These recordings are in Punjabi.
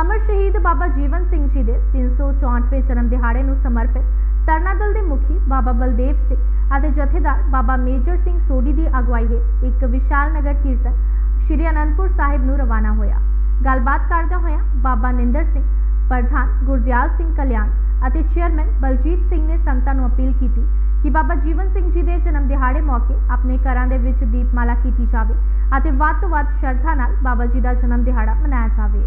ਅਮਰ ਸ਼ਹੀਦ ਬਾਬਾ ਜੀਵਨ ਸਿੰਘ ਜੀ ਦੇ 364ਵੇਂ ਜਨਮ ਦਿਹਾੜੇ ਨੂੰ ਸਮਰਪਿਤ ਤਰਨਾ ਦਲ ਦੇ ਮੁਖੀ ਬਾਬਾ ਬਲਦੇਵ ਸਿੰਘ ਅਤੇ ਜਥੇਦਾਰ ਬਾਬਾ ਮੇਜਰ ਸਿੰਘ ਸੋਢੀ ਦੀ ਅਗਵਾਈ ਹੇਠ ਇੱਕ ਵਿਸ਼ਾਲ ਨਗਰ ਕੀਰਤਨ ਸ਼੍ਰੀ ਅਨੰਦਪੁਰ ਸਾਹਿਬ ਨੂੰ ਰਵਾਨਾ ਹੋਇਆ। ਗੱਲਬਾਤ ਕਰਦਿਆਂ ਹੋਇਆਂ ਬਾਬਾ ਨਿੰਦਰ ਸਿੰਘ, ਪ੍ਰਧਾਨ ਗੁਰਦਿਆਲ ਸਿੰਘ ਕਲਿਆਣ ਅਤੇ ਚੇਅਰਮੈਨ ਬਲਜੀਤ ਸਿੰਘ ਨੇ ਸੰਗਤਾਂ ਨੂੰ ਅਪੀਲ ਕੀਤੀ ਕਿ ਬਾਬਾ ਜੀਵਨ ਸਿੰਘ ਜੀ ਦੇ ਜਨਮ ਦਿਹਾੜੇ ਮੌਕੇ ਆਪਣੇ ਘਰਾਂ ਦੇ ਵਿੱਚ ਦੀਪਮਾਲਾ ਕੀਤੀ ਜਾਵੇ ਅਤੇ ਵੱਧ ਤੋਂ ਵੱਧ ਸ਼ਰਧਾ ਨਾਲ ਬਾਬਾ ਜੀ ਦਾ ਜਨਮ ਦਿਹਾੜਾ ਮਨਾਇਆ ਜਾਵੇ।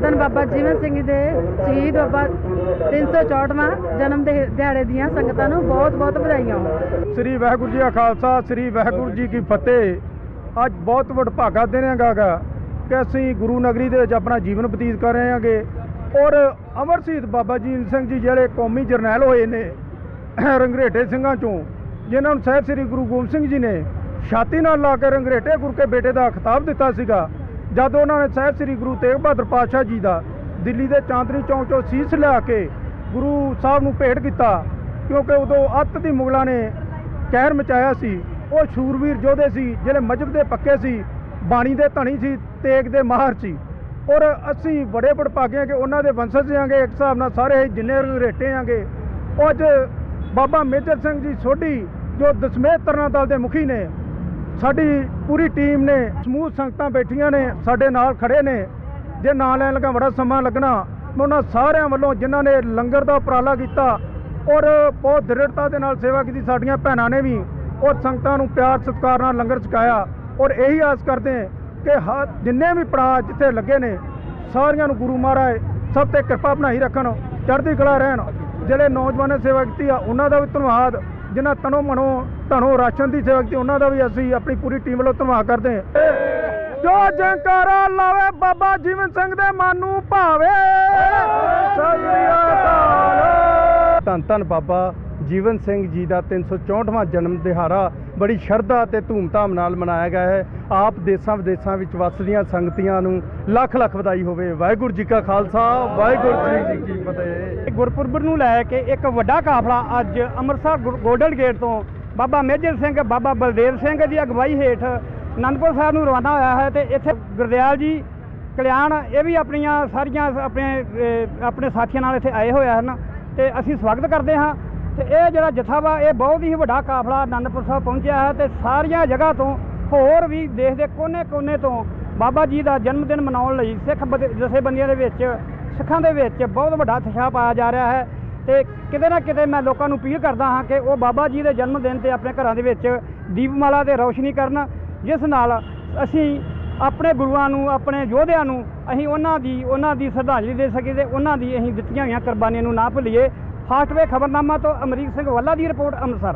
ਧੰਨ ਬਾਬਾ ਜੀਵਨ ਸਿੰਘ ਜੀ ਦੇ ਸ਼ਹੀਦ ਬਾਬਾ 364ਵਾਂ ਜਨਮ ਦੇ ਦਿਹਾੜੇ ਦੀਆਂ ਸੰਗਤਾਂ ਨੂੰ ਬਹੁਤ ਬਹੁਤ ਵਧਾਈਆਂ। ਹੋਣ ਸ੍ਰੀ ਵਾਹਿਗੁਰੂ ਜੀ ਕਾ ਖਾਲਸਾ, ਸ੍ਰੀ ਵਾਹਿਗੁਰੂ ਜੀ ਕੀ ਫਤਿਹ। ਅੱਜ ਬਹੁਤ ਵਡਭਾਗਾ ਦਿਨ ਹੈਗਾ ਗਾ ਕਿ ਅਸੀਂ ਗੁਰੂ ਨਗਰੀ ਦੇ ਵਿੱਚ ਆਪਣਾ ਜੀਵਨ ਬਤੀਤ ਕਰ ਰਹੇ ਹਾਂਗੇ। ਔਰ ਅਮਰ ਸ਼ਹੀਦ ਬਾਬਾ ਜੀਵਨ ਸਿੰਘ ਜੀ ਜਿਹੜੇ ਕੌਮੀ ਜਰਨੈਲ ਹੋਏ ਨੇ, ਰੰਗਰੇਟੇ ਸਿੰਘਾਂ ਚੋਂ, ਜਿਨ੍ਹਾਂ ਨੂੰ ਸਾਹਿਬ ਸ੍ਰੀ ਗੁਰੂ ਗੋਬਿੰਦ ਸਿੰਘ ਜੀ ਨੇ ਛਾਤੀ ਨਾਲ ਲਾ ਕੇ ਰੰਗਰੇਟੇ ਗੁਰ ਕੇ ਬੇਟੇ ਦਾ ਖਿਤਾਬ ਦਿੱਤਾ ਸੀਗਾ। ਜਦ ਉਹਨਾਂ ਨੇ ਸਾਹਿਬ ਸ੍ਰੀ ਗੁਰੂ ਤੇਗ ਬਹਾਦਰ ਪਾਤਸ਼ਾਹ ਜੀ ਦਾ ਦਿੱਲੀ ਦੇ ਚਾਂਦਨੀ ਚੌਂਕ ਚੋਂ ਸੀਸ ਲਿਆ ਕੇ ਗੁਰੂ ਸਾਹਿਬ ਨੂੰ ਭੇਟ ਕੀਤਾ, ਕਿਉਂਕਿ ਉਦੋਂ ਅੱਤ ਦੀ ਮੁਗਲਾਂ ਨੇ ਕਹਿਰ ਮਚਾਇਆ ਸੀ। ਉਹ ਸ਼ੂਰਵੀਰ ਯੋਧੇ ਸੀ, ਜਿਹੜੇ ਮਜਬ ਦੇ ਪੱਕੇ ਸੀ, ਬਾਣੀ ਦੇ ਧਣੀ ਸੀ, ਤੇਗ ਦੇ ਮਾਹਰ ਸੀ। ਔਰ ਅਸੀਂ ਬੜੇ ਬੜਪਾਗੇ ਹਾਂ ਕਿ ਉਹਨਾਂ ਦੇ ਵੰਸ਼ਜ ਆਂਗੇ, ਇੱਕ ਹਿਸਾਬ ਨਾਲ ਸਾਰੇ ਜਿੰਨੇ ਰੇਟੇ ਆਂਗੇ। ਉਹ ਅੱਜ ਬਾਬਾ ਮੇਜਰ ਸਿੰਘ ਜੀ ਸੋਢੀ, ਜੋ ਦਸਮੇਤ ਤਰਨਾ ਦਲ ਦੇ ਮੁਖੀ ਨੇ ਸਾਡੀ ਪੂਰੀ ਟੀਮ ਨੇ ਸਮੂਹ ਸੰਗਤਾਂ ਬੈਠੀਆਂ ਨੇ, ਸਾਡੇ ਨਾਲ ਖੜੇ ਨੇ। ਜੇ ਨਾਂ ਲੈਣ ਲੱਗਾ ਬੜਾ ਸਮਾਂ ਲੱਗਣਾ। ਉਹਨਾਂ ਸਾਰਿਆਂ ਵੱਲੋਂ ਜਿਨ੍ਹਾਂ ਨੇ ਲੰਗਰ ਦਾ ਉਪਰਾਲਾ ਕੀਤਾ ਔਰ ਬਹੁਤ ਦ੍ਰਿੜਤਾ ਦੇ ਨਾਲ ਸੇਵਾ ਕੀਤੀ, ਸਾਡੀਆਂ ਭੈਣਾਂ ਨੇ ਵੀ ਔਰ ਸੰਗਤਾਂ ਨੂੰ ਪਿਆਰ, ਸਤਿਕਾਰ ਨਾਲ ਲੰਗਰ ਛਕਾਇਆ। ਔਰ ਇਹੀ ਆਸ ਕਰਦੇ ਹਾਂ ਕਿ ਹ, ਜਿੰਨੇ ਵੀ ਪੜਾਅ ਜਿੱਥੇ ਲੱਗੇ ਨੇ, ਸਾਰਿਆਂ ਨੂੰ ਗੁਰੂ ਮਹਾਰਾਜ ਸਭ ਤੇ ਕਿਰਪਾ ਬਣਾਈ ਰੱਖਣ, ਚੜ੍ਹਦੀ ਕਲਾ ਰਹਿਣ। ਜਿਹੜੇ ਨੌਜਵਾਨਾਂ ਨੇ ਸੇਵਾ ਕੀਤੀ ਆ, ਉਹਨਾਂ ਦਾ ਵੀ ਧੰਨਵਾਦ। ਜਿਨ੍ਹਾਂ ਤਨੋ ਮਨੋ ਧਨੋ ਰਾਸ਼ਨ ਦੀ ਸੇਵਾ ਕੀਤੀ, ਉਹਨਾਂ ਦਾ ਵੀ ਅਸੀਂ ਆਪਣੀ ਪੂਰੀ ਟੀਮ ਵੱਲੋਂ ਧੰਨਵਾਦ ਕਰਦੇ ਹਾਂ। ਜੋ ਜੰਕਾਰਾ ਲਾਵੇ, ਬਾਬਾ ਜੀਵਨ ਸਿੰਘ ਦੇ ਮਨ ਨੂੰ ਭਾਵੇ। ਸਤਿ ਧੰਨ ਧੰਨ ਬਾਬਾ ਜੀਵਨ ਸਿੰਘ ਜੀ ਦਾ 364ਵਾਂ ਜਨਮ ਦਿਹਾੜਾ ਬੜੀ ਸ਼ਰਧਾ ਤੇ ਧੂਮਧਾਮ ਨਾਲ ਮਨਾਇਆ ਗਿਆ ਹੈ। ਆਪ ਦੇਸਾਂ ਵਿਦੇਸਾਂ ਵਿੱਚ ਵੱਸਦੀਆਂ ਸੰਗਤੀਆਂ ਨੂੰ ਲੱਖ ਲੱਖ ਵਧਾਈ ਹੋਵੇ। ਵਾਹਿਗੁਰੂ ਜੀ ਕਾ ਖਾਲਸਾ, ਵਾਹਿਗੁਰੂ ਜੀ ਕੀ ਫਤਿਹ। ਗੁਰਪੁਰਬ ਨੂੰ ਲੈ ਕੇ ਇੱਕ ਵੱਡਾ ਕਾਫਲਾ ਅੱਜ ਅੰਮ੍ਰਿਤਸਰ ਗੁਰ- ਗੋਲਡਨ ਗੇਟ ਤੋਂ ਬਾਬਾ ਮੇਜਰ ਸਿੰਘ, ਬਾਬਾ ਬਲਦੇਵ ਸਿੰਘ ਦੀ ਅਗਵਾਈ ਹੇਠ ਅਨੰਦਪੁਰ ਸਾਹਿਬ ਨੂੰ ਰਵਾਨਾ ਹੋਇਆ ਹੈ ਤੇ ਇੱਥੇ ਗੁਰਦਿਆਲ ਜੀ ਕਲਿਆਣ, ਇਹ ਵੀ ਆਪਣੀਆਂ ਸਾਰੀਆਂ ਆਪਣੇ ਆਪਣੇ ਸਾਥੀਆਂ ਨਾਲ ਇੱਥੇ ਆਏ ਹੋਏ ਹਨ ਤੇ ਅਸੀਂ ਸਵਾਗਤ ਕਰਦੇ ਹਾਂ। ਤੇ ਇਹ ਜਿਹੜਾ ਜਥਾ ਵਾ ਇਹ ਬਹੁਤ ਹੀ ਵੱਡਾ ਕਾਫਲਾ ਅਨੰਦਪੁਰ ਸਾਹਿਬ ਪਹੁੰਚਿਆ ਹੈ ਤੇ ਸਾਰੀਆਂ ਜਗ੍ਹਾ ਤੋਂ ਹੋਰ ਵੀ ਦੇਸ਼ ਦੇ ਕੋਨੇ-ਕੋਨੇ ਤੋਂ ਬਾਬਾ ਜੀ ਦਾ ਜਨਮ ਦਿਨ ਮਨਾਉਣ ਲਈ ਸਿੱਖ ਬਦ- ਜਥੇਬੰਦੀਆਂ ਦੇ ਵਿੱਚ, ਸਿੱਖਾਂ ਦੇ ਵਿੱਚ ਬਹੁਤ ਵੱਡਾ ਉਤਸ਼ਾਹ ਪਾਇਆ ਜਾ ਰਿਹਾ ਹੈ। ਤੇ ਕਿਤੇ ਨਾ ਕਿਤੇ ਮੈਂ ਲੋਕਾਂ ਨੂੰ ਅਪੀਲ ਕਰਦਾ ਹਾਂ ਕਿ ਉਹ ਬਾਬਾ ਜੀ ਦੇ ਜਨਮ ਦਿਨ ਤੇ ਆਪਣੇ ਘਰਾਂ ਦੇ ਵਿੱਚ ਦੀਪਮਾਲਾ ਤੇ ਰੌਸ਼ਨੀ ਕਰਨ, ਜਿਸ ਨਾਲ ਅਸੀਂ ਆਪਣੇ ਗੁਰੂਆਂ ਨੂੰ, ਆਪਣੇ ਯੋਧਿਆਂ ਨੂੰ ਅਸੀਂ ਉਹਨਾਂ ਦੀ ਉਹਨਾਂ ਦੀ ਸ਼ਰਧਾਂਜਲੀ ਦੇ ਸਕੀਏ ਤੇ ਉਹਨਾਂ ਦੀ ਅਸੀਂ ਦਿੱਤੀਆਂ ਹੋਈਆਂ ਕੁਰਬਾਨੀਆਂ ਨੂੰ ਨਾ ਭੁੱਲੀਏ। ਫਾਸਟਵੇ ਖਬਰਨਾਮਾ ਤੋਂ ਅਮਰੀਕ ਸਿੰਘ ਵੱਲਾ ਦੀ ਰਿਪੋਰਟ ਅੰਮ੍ਰਿਤਸਰ।